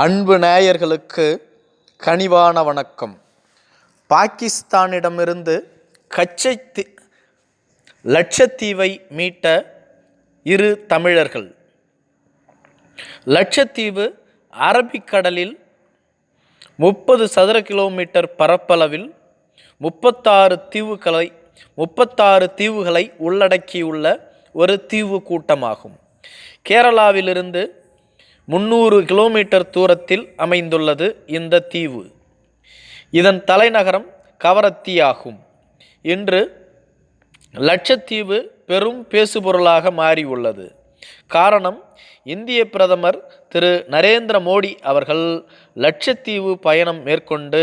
அன்பு நேயர்களுக்கு கனிவான வணக்கம். பாகிஸ்தானிடமிருந்து கச்சை தி லட்சத்தீவை மீட்ட இரு தமிழர்கள். லட்சத்தீவு அரபிக்கடலில் முப்பது சதுர கிலோமீட்டர் பரப்பளவில் முப்பத்தாறு தீவுகளை முப்பத்தாறு தீவுகளை உள்ளடக்கியுள்ள ஒரு தீவு கூட்டமாகும். கேரளாவிலிருந்து முந்நூறு கிலோமீட்டர் தூரத்தில் அமைந்துள்ளது இந்த தீவு. இதன் தலைநகரம் கவரத்தி ஆகும் இன்று லட்சத்தீவு பெரும் பேசுபொருளாக மாறியுள்ளது. காரணம் இந்திய பிரதமர் திரு நரேந்திர மோடி அவர்கள் லட்சத்தீவு பயணம் மேற்கொண்டு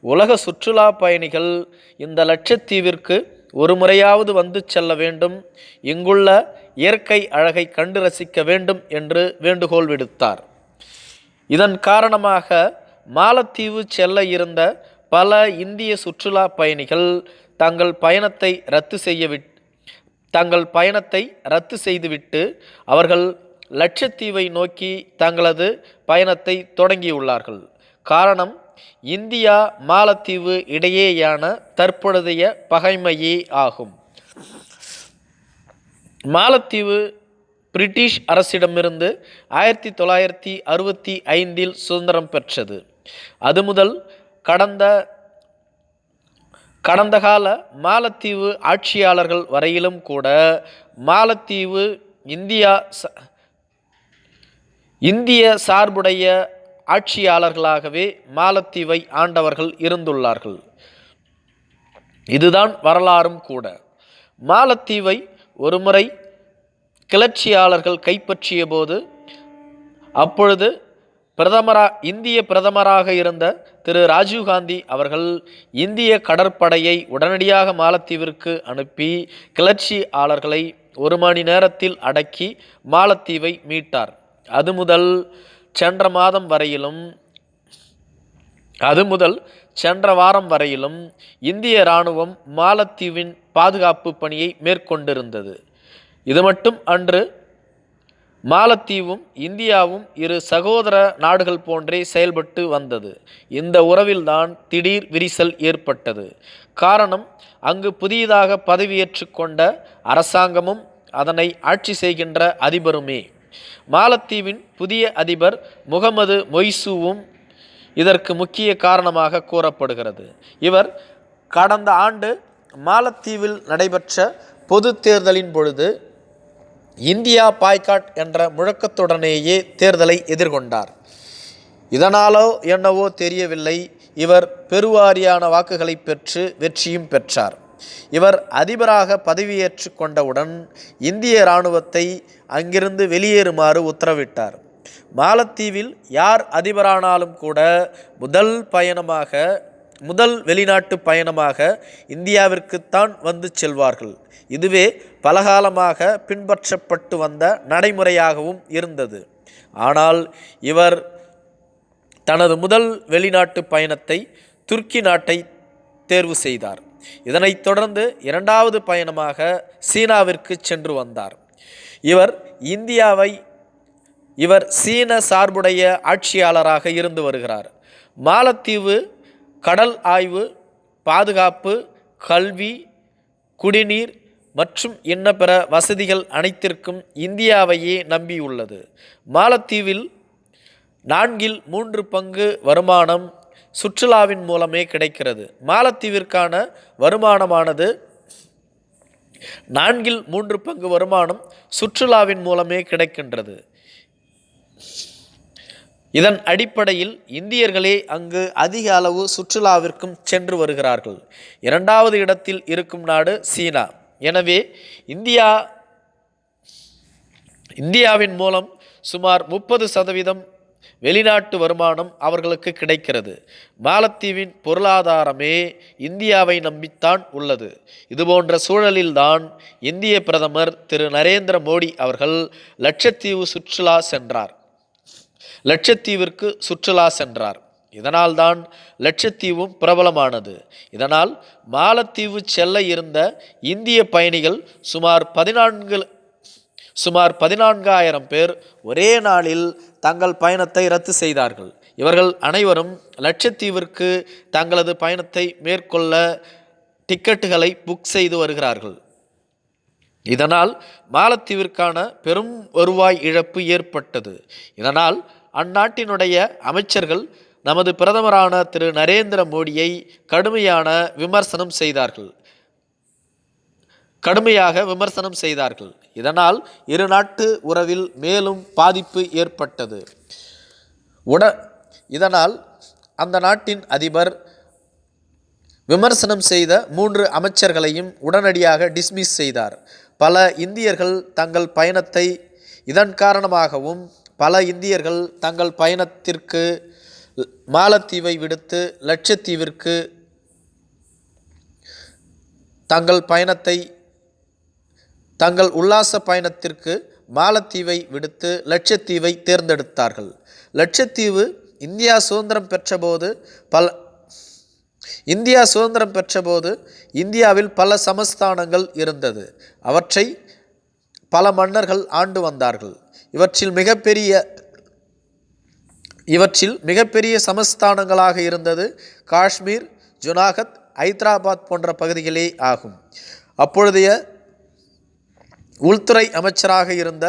உலக சுற்றுலா பயணிகள் இந்த லட்சத்தீவிற்கு ஒரு முறையாவது வந்து செல்ல வேண்டும். இங்குள்ள இயற்கை அழகை கண்டு ரசிக்க வேண்டும் என்று வேண்டுகோள் விடுத்தார். இதன் காரணமாக மாலத்தீவு செல்ல இருந்த பல இந்திய சுற்றுலா பயணிகள் தங்கள் பயணத்தை ரத்து செய்யவிட் தங்கள் பயணத்தை ரத்து செய்துவிட்டு அவர்கள் லட்சத்தீவை நோக்கி தங்களது பயணத்தை தொடங்கியுள்ளார்கள். காரணம் இந்தியா மாலத்தீவு இடையேயான தற்பொழுதைய பகைமையே ஆகும். மாலத்தீவு பிரிட்டிஷ் அரசிடமிருந்து ஆயிரத்தி தொள்ளாயிரத்தி அறுபத்தி ஐந்தில் சுதந்திரம் பெற்றது. அது முதல் கடந்த கடந்த கால மாலத்தீவு ஆட்சியாளர்கள் வரையிலும் கூட மாலத்தீவு இந்தியா ச- இந்திய சார்புடைய ஆட்சியாளர்களாகவே மாலத்தீவை ஆண்டவர்கள் இருந்துள்ளார்கள். இதுதான் வரலாறும் கூட. மாலத்தீவை ஒருமுறை கிளர்ச்சியாளர்கள் கைப்பற்றிய போது அப்பொழுது பிரதமரா இந்திய பிரதமராக இருந்த திரு ராஜீவ்காந்தி அவர்கள் இந்திய கடற்படையை உடனடியாக மாலத்தீவிற்கு அனுப்பி கிளர்ச்சியாளர்களை ஒரு மணி நேரத்தில் அடக்கி மாலத்தீவை மீட்டார். அது முதல் சென்ற மாதம் வரையிலும் அது முதல் சென்ற வாரம் வரையிலும் இந்திய இராணுவம் மாலத்தீவின் பாதுகாப்பு பணியை மேற்கொண்டிருந்தது. இது மட்டும் அன்று மாலத்தீவும் இந்தியாவும் இரு சகோதர நாடுகள் போன்றே செயல்பட்டு வந்தது. இந்த உறவில்தான் திடீர் விரிசல் ஏற்பட்டது. காரணம் அங்கு புதியதாக பதவியேற்று கொண்ட அரசாங்கமும் அதனை ஆட்சி செய்கின்ற அதிபருமே. மாலத்தீவின் புதிய அதிபர் முகமது மொய்சுவும் இதற்கு முக்கிய காரணமாக கூறப்படுகிறது. இவர் கடந்த ஆண்டு மாலத்தீவில் நடைபெற்ற பொது தேர்தலின் பொழுது இந்தியா பாய்காட் என்ற முழக்கத்துடனேயே தேர்தலை எதிர்கொண்டார். இதனாலோ என்னவோ தெரியவில்லை இவர் பெருவாரியான வாக்குகளை பெற்று வெற்றியும் பெற்றார். இவர் அதிபராக பதவியேற்று கொண்டவுடன் இந்திய இராணுவத்தை அங்கிருந்து வெளியேறுமாறு உத்தரவிட்டார். மாலத்தீவில் யார் அதிபரானாலும் கூட முதல் பயணமாக முதல் வெளிநாட்டு பயணமாக இந்தியாவிற்குத்தான் வந்து செல்வார்கள். இதுவே பலகாலமாக பின்பற்றப்பட்டு வந்த நடைமுறையாகவும் இருந்தது. ஆனால் இவர் தனது முதல் வெளிநாட்டு பயணத்தை துருக்கி நாட்டை தேர்வு செய்தார். இதனைத் தொடர்ந்து இரண்டாவது பயணமாக சீனாவிற்கு சென்று வந்தார். இவர் இந்தியாவை இவர் சீன சார்புடைய ஆட்சியாளராக இருந்து வருகிறார். மாலத்தீவு கடல் ஆய்வு பாதுகாப்பு கல்வி குடிநீர் மற்றும் இன்ன பிற வசதிகள் அனைத்திற்கும் இந்தியாவையே நம்பியுள்ளது. மாலத்தீவில் நான்கில் மூன்று பங்கு வருமானம் சுற்றுலாவின் மூலமே கிடைக்கிறது. மாலத்தீவிற்கான வருமானமானது நான்கில் மூன்று பங்கு வருமானம் சுற்றுலாவின் மூலமே கிடைக்கின்றது. இதன் அடிப்படையில் இந்தியர்களே அங்கு அதிக அளவு சுற்றுலாவிற்கும் சென்று வருகிறார்கள். இரண்டாவது இடத்தில் இருக்கும் நாடு சீனா. எனவே இந்தியா இந்தியாவின் மூலம் சுமார் முப்பது சதவீதம் வெளிநாட்டு வருமானம் அவர்களுக்கு கிடைக்கிறது. மாலத்தீவின் பொருளாதாரமே இந்தியாவை நம்பித்தான் உள்ளது. இதுபோன்ற சூழலில்தான் இந்திய பிரதமர் திரு நரேந்திர மோடி அவர்கள் லட்சத்தீவு சுற்றுலா சென்றார். லட்சத்தீவிற்கு சுற்றுலா சென்றார். இதனால்தான் லட்சத்தீவும் பிரபலமானது. இதனால் மாலத்தீவு செல்ல இருந்த இந்திய பயணிகள் சுமார் பதினான்கு சுமார் பதினான்காயிரம் பேர் ஒரே நாளில் தங்கள் பயணத்தை ரத்து செய்தார்கள். இவர்கள் அனைவரும் லட்சத்தீவிற்கு தங்களது பயணத்தை மேற்கொள்ள டிக்கெட்டுகளை புக் செய்து வருகிறார்கள். இதனால் மாலத்தீவிற்கான பெரும் வருவாய் இழப்பு ஏற்பட்டது. இதனால் அந்நாட்டினுடைய அமைச்சர்கள் நமது பிரதமரான திரு நரேந்திர மோடியை கடுமையான விமர்சனம் செய்தார்கள். கடுமையாக விமர்சனம் செய்தார்கள். இதனால் இரு நாட்டு உறவில் மேலும் பாதிப்பு ஏற்பட்டது. உட இதனால் அந்த நாட்டின் அதிபர் விமர்சனம் செய்த மூன்று அமைச்சர்களையும் உடனடியாக டிஸ்மிஸ் செய்தார். பல இந்தியர்கள் தங்கள் பயணத்தை இதன் காரணமாகவும் பல இந்தியர்கள் தங்கள் பயணத்திற்கு மாலத்தீவை விடுத்து லட்சத்தீவிற்கு தங்கள் பயணத்தை தங்கள் உல்லாச பயணத்திற்கு மாலத்தீவை விடுத்து லட்சத்தீவை தேர்ந்தெடுத்தார்கள். லட்சத்தீவு இந்தியா சுதந்திரம் பெற்றபோது பல இந்தியா சுதந்திரம் பெற்றபோது இந்தியாவில் பல சமஸ்தானங்கள் இருந்தது. அவற்றை பல மன்னர்கள் ஆண்டு வந்தார்கள். இவற்றில் மிகப்பெரிய இவற்றில் மிகப்பெரிய சமஸ்தானங்களாக இருந்தது காஷ்மீர் ஜுனாகத் ஐதராபாத் போன்ற பகுதிகளே ஆகும். அப்பொழுதைய உள்துறை அமைச்சராக இருந்த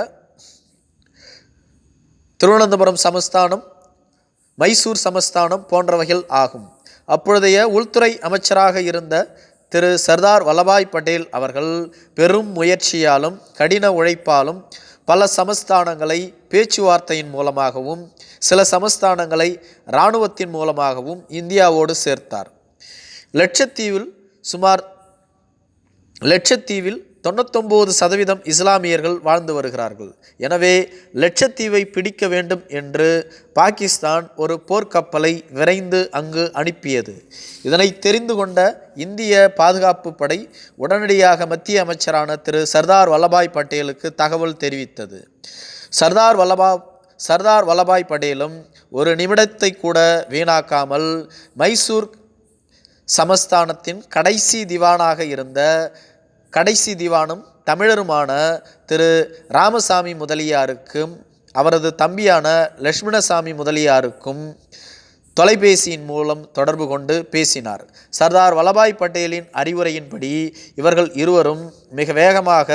திருவனந்தபுரம் சமஸ்தானம் மைசூர் சமஸ்தானம் போன்றவைகள் ஆகும். அப்பொழுதைய உள்துறை அமைச்சராக இருந்த திரு சர்தார் வல்லபாய் பட்டேல் அவர்கள் பெரும் முயற்சியாலும் கடின உழைப்பாலும் பல சமஸ்தானங்களை பேச்சுவார்த்தையின் மூலமாகவும் சில சமஸ்தானங்களை இராணுவத்தின் மூலமாகவும் இந்தியாவோடு சேர்த்தார். லட்சத்தீவில் சுமார் லட்சத்தீவில் தொண்ணூத்தொம்பது சதவீதம் இஸ்லாமியர்கள் வாழ்ந்து வருகிறார்கள். எனவே லட்சத்தீவை பிடிக்க வேண்டும் என்று பாகிஸ்தான் ஒரு போர்க்கப்பலை விரைந்து அங்கு அனுப்பியது. இதனை தெரிந்து கொண்ட இந்திய பாதுகாப்பு படை உடனடியாக மத்திய அமைச்சரான திரு சர்தார் வல்லபாய் பட்டேலுக்கு தகவல் தெரிவித்தது. சர்தார் வல்லபா சர்தார் வல்லபாய் பட்டேலும் ஒரு நிமிடத்தை கூட வீணாக்காமல் மைசூர் சமஸ்தானத்தின் கடைசி திவானாக இருந்த கடைசி திவானும் தமிழருமான திரு ராமசாமி முதலியாருக்கும் அவரது தம்பியான லட்சுமணசாமி முதலியாருக்கும் தொலைபேசியின் மூலம் தொடர்பு கொண்டு பேசினார். சர்தார் வல்லபாய் பட்டேலின் அறிவுரையின்படி இவர்கள் இருவரும் மிக வேகமாக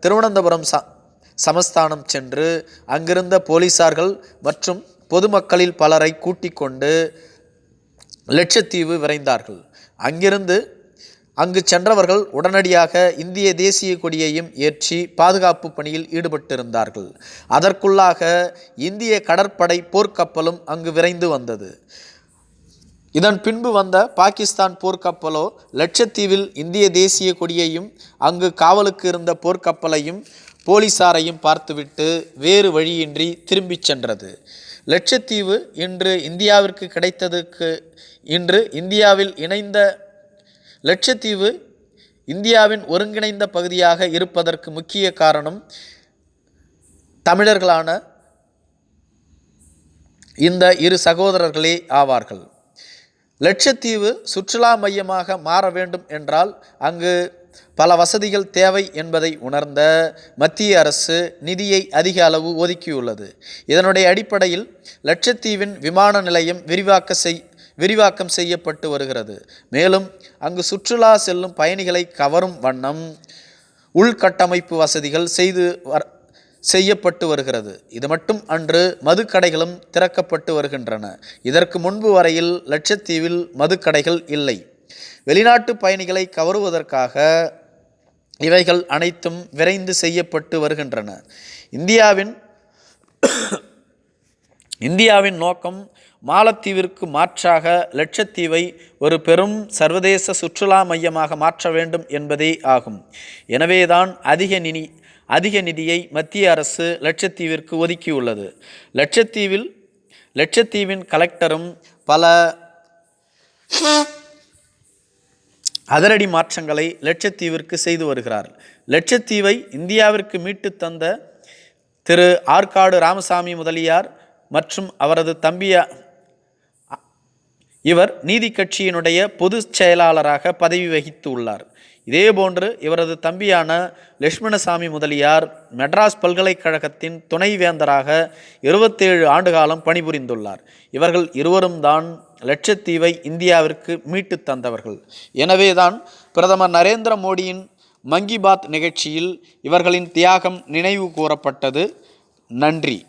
திருவனந்தபுரம் ச சமஸ்தானம் சென்று அங்கிருந்த போலீசார்கள் மற்றும் பொதுமக்களில் பலரை கூட்டிக் கொண்டு லட்சத்தீவு விரைந்தார்கள். அங்கிருந்து அங்கு சென்றவர்கள் உடனடியாக இந்திய தேசிய கொடியையும் ஏற்றி பாதுகாப்பு பணியில் ஈடுபட்டிருந்தார்கள். அதற்குள்ளாக இந்திய கடற்படை போர்க்கப்பலும் அங்கு விரைந்து வந்தது. இதன் பின்பு வந்த பாகிஸ்தான் போர்க்கப்பலோ லட்சத்தீவில் இந்திய தேசிய கொடியையும் அங்கு காவலுக்கு இருந்த போர்க்கப்பலையும் போலீசாரையும் பார்த்துவிட்டு வேறு வழியின்றி திரும்பிச் சென்றது. லட்சத்தீவு இன்று இந்தியாவிற்கு கிடைத்ததுக்கு இன்று இந்தியாவில் இணைந்த லட்சத்தீவு இந்தியாவின் ஒருங்கிணைந்த பகுதியாக இருப்பதற்கு முக்கிய காரணம் தமிழர்களான இந்த இரு சகோதரர்களே ஆவார்கள். லட்சத்தீவு சுற்றுலா மையமாக மாற வேண்டும் என்றால் அங்கு பல வசதிகள் தேவை என்பதை உணர்ந்த மத்திய அரசு நிதியை அதிக அளவு ஒதுக்கியுள்ளது. இதனுடைய அடிப்படையில் லட்சத்தீவின் விமான நிலையம் விரிவாக்க செய் விரிவாக்கம் செய்யப்பட்டு வருகிறது. மேலும் அங்கு சுற்றுலா செல்லும் பயணிகளை கவரும் வண்ணம் உள்கட்டமைப்பு வசதிகள் செய்து வர் செய்யப்பட்டு வருகிறது. இது மட்டும் அன்று மதுக்கடைகளும் திறக்கப்பட்டு வருகின்றன. இதற்கு முன்பு வரையில் லட்சத்தீவில் மதுக்கடைகள் இல்லை. வெளிநாட்டு பயணிகளை கவருவதற்காக இவைகள் அனைத்தும் விரைந்து செய்யப்பட்டு வருகின்றன. இந்தியாவின் இந்தியாவின் நோக்கம் மாலத்தீவிற்கு மாற்றாக லட்சத்தீவை ஒரு பெரும் சர்வதேச சுற்றுலா மையமாக மாற்ற வேண்டும் என்பதே ஆகும். எனவேதான் அதிக நிதி அதிக நிதியை மத்திய அரசு லட்சத்தீவிற்கு ஒதுக்கியுள்ளது. லட்சத்தீவில் லட்சத்தீவின் கலெக்டரும் பல அதிரடி மாற்றங்களை லட்சத்தீவிற்கு செய்து வருகிறார் லட்சத்தீவை இந்தியாவிற்கு மீட்டு தந்த திரு ஆற்காடு ராமசாமி முதலியார் மற்றும் அவரது தம்பியா இவர் நீதி கட்சியினுடைய பொதுச் செயலாளராக பதவி வகித்து உள்ளார். இதேபோன்று இவரது தம்பியான லட்சுமணசாமி முதலியார் மெட்ராஸ் பல்கலைக்கழகத்தின் துணைவேந்தராக இருபத்தேழு ஆண்டுகாலம் பணிபுரிந்துள்ளார். இவர்கள் இருவரும் தான் லட்சத்தீவை இந்தியாவிற்கு மீட்டு தந்தவர்கள். எனவேதான் பிரதமர் நரேந்திர மோடியின் மங்கி பாத் நிகழ்ச்சியில் இவர்களின் தியாகம் நினைவு கூறப்பட்டது. நன்றி.